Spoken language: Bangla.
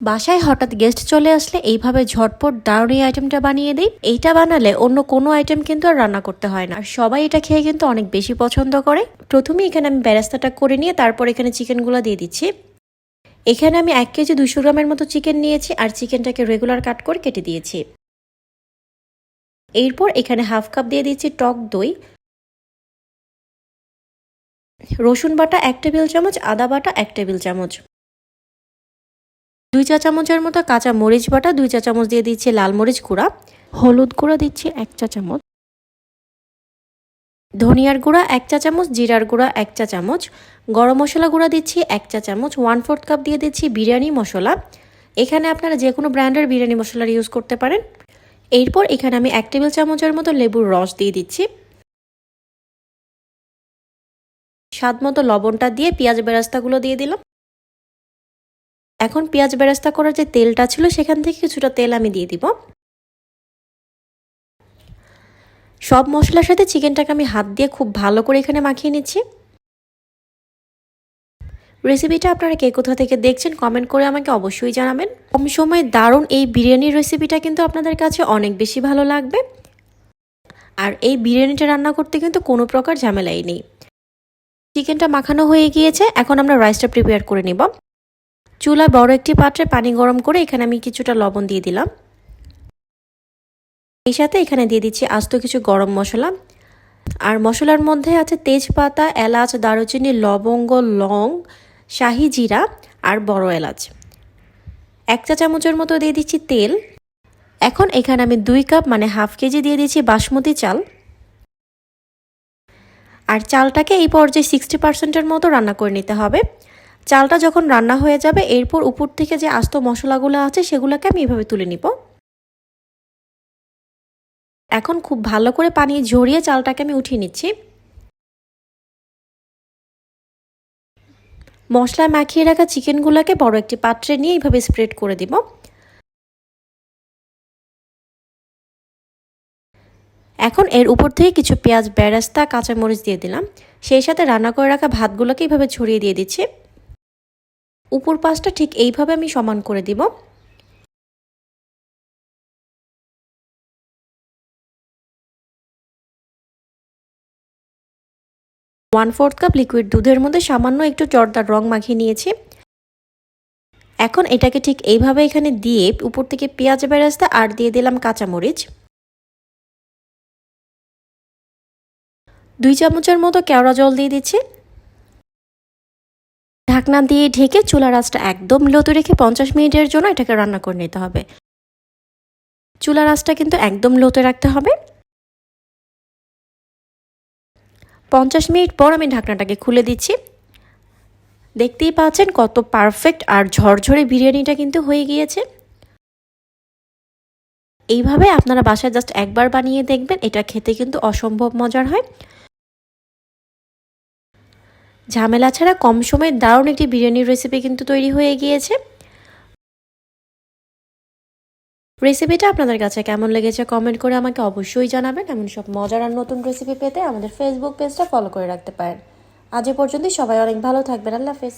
বাসায় হঠাৎ গেস্ট চলে আসলে এইভাবে ঝটপট দারুণ এই আইটেমটা বানিয়ে দিই। এইটা বানালে অন্য কোনো আইটেম কিন্তু আর রান্না করতে হয় না। সবাই এটা খেয়ে কিন্তু অনেক বেশি পছন্দ করে। প্রথমে এখানে আমি ব্যারাস্তাটা করে নিয়ে তারপর এখানে চিকেনগুলো দিয়ে দিচ্ছি। এখানে আমি এক কেজি দুশো গ্রামের মতো চিকেন নিয়েছি আর চিকেনটাকে রেগুলার কাট করে কেটে দিয়েছি। এরপর এখানে হাফ কাপ দিয়ে দিচ্ছি টক দই। রসুন বাটা এক টেবিল চামচ, আদা বাটা এক টেবিল চামচ। দুই চা চামচের মতো কাঁচা মরিচ বাটা দুই চা চামচ দিয়ে দিচ্ছি লাল মরিচ গুঁড়া। হলুদ গুঁড়া দিচ্ছি এক চা চামচ। ধনিয়ার গুঁড়া এক চা চামচ জিরার গুঁড়া এক চা চামচ। গরম মশলা গুঁড়া দিচ্ছি এক চা চামচ ওয়ান ফোর্থ কাপ দিয়ে দিচ্ছি বিরিয়ানি মশলা। এখানে আপনারা যে কোনো ব্র্যান্ডের বিরিয়ানি মশলার ইউজ করতে পারেন। এরপর এখানে আমি এক টেবিল চামচের মতো লেবুর রস দিয়ে দিচ্ছি। স্বাদ মতো লবণটা দিয়ে পেঁয়াজ বেরাস্তাগুলো দিয়ে দিলাম। এখন পেঁয়াজ বেরাস্তা করার যে তেলটা ছিল, সেখান থেকে কিছুটা তেল আমি দিয়ে দিব। সব মশলার সাথে চিকেনটাকে আমি হাত দিয়ে খুব ভালো করে এখানে মাখিয়ে নিচ্ছি। রেসিপিটা আপনারা কে কোথা থেকে দেখছেন, কমেন্ট করে আমাকে অবশ্যই জানাবেন। কম সময়ে দারুণ এই বিরিয়ানির রেসিপিটা কিন্তু আপনাদের কাছে অনেক বেশি ভালো লাগবে। আর এই বিরিয়ানিটা রান্না করতে কিন্তু কোনো প্রকার ঝামেলাই নেই। চিকেনটা মাখানো হয়ে গিয়েছে, এখন আমরা রাইসটা প্রিপেয়ার করে নিব। চুলায় বড় একটি পাত্রে পানি গরম করে এখানে আমি কিছুটা লবণ দিয়ে দিলাম। এই সাথে এখানে দিয়ে দিচ্ছি আস্ত কিছু গরম মশলা। আর মশলার মধ্যে আছে তেজপাতা, এলাচ, দারুচিনি, লবঙ্গ, লং, শাহি জিরা আর বড় এলাচ। এক চা চামচের মতো দিয়ে দিচ্ছি তেল। এখন এখানে আমি দুই কাপ মানে হাফ কেজি দিয়ে দিচ্ছি বাসমতি চাল। আর চালটাকে এই পর্যায়ে সিক্সটি পার্সেন্টের মতো রান্না করে নিতে হবে। চালটা যখন রান্না হয়ে যাবে, এরপর উপর থেকে যে আস্ত মশলাগুলো আছে, সেগুলোকে আমি এভাবে তুলে নিব। এখন খুব ভালো করে পানি ঝরিয়ে চালটাকে আমি উঠিয়ে নিচ্ছি। মশলা মাখিয়ে রাখা চিকেনগুলোকে বড় একটি পাত্রে নিয়ে এইভাবে স্প্রেড করে দিব। এখন এর উপর থেকে কিছু পেঁয়াজ, বেরাস্তা, কাঁচামরিচ দিয়ে দিলাম। সেই সাথে রান্না করে রাখা ভাতগুলোকে এইভাবে ছড়িয়ে দিয়ে দিচ্ছি। উপর পাশটা ঠিক এইভাবে আমি সমান করে দিব। ওয়ান ফোর্থ কাপ লিকুইড দুধের মধ্যে সামান্য একটু জর্দার রং মাখিয়ে নিয়েছি। এখন এটাকে ঠিক এইভাবে এখানে দিয়ে উপর থেকে পেঁয়াজ বেরাস্তা আর দিয়ে দিলাম কাঁচামরিচ। দুই চামচের মতো কেওড়া জল দিয়ে দিচ্ছি। ঢাকনা দিয়ে ঢেকে চুলার আঁচটা একদম লোতে রেখে পঞ্চাশ মিনিটের জন্য এটাকে রান্না করে নিতে হবে। চুলার আঁচটা কিন্তু একদম লোতে রাখতে হবে। পঞ্চাশ মিনিট পর আমি ঢাকনাটাকে খুলে দিচ্ছি। দেখতেই পাচ্ছেন কত পারফেক্ট আর ঝরঝরে বিরিয়ানিটা কিন্তু হয়ে গিয়েছে। এইভাবে আপনারা বাসায় জাস্ট একবার বানিয়ে দেখবেন, এটা খেতে কিন্তু অসম্ভব মজার হয়। ঝামেলা ছাড়া কম সময়ে দারুণ একটি বিরিয়ানির রেসিপি কিন্তু তৈরি হয়ে গিয়েছে। রেসিপিটা আপনাদের কাছে কেমন লেগেছে কমেন্ট করে আমাকে অবশ্যই জানাবেন। এমন সব মজার আর নতুন রেসিপি পেতে আমাদের ফেসবুক পেজটা ফলো করে রাখতে পারেন। আজ এ পর্যন্তই, সবাই অনেক ভালো থাকবেন। আল্লাহ হাফেজ।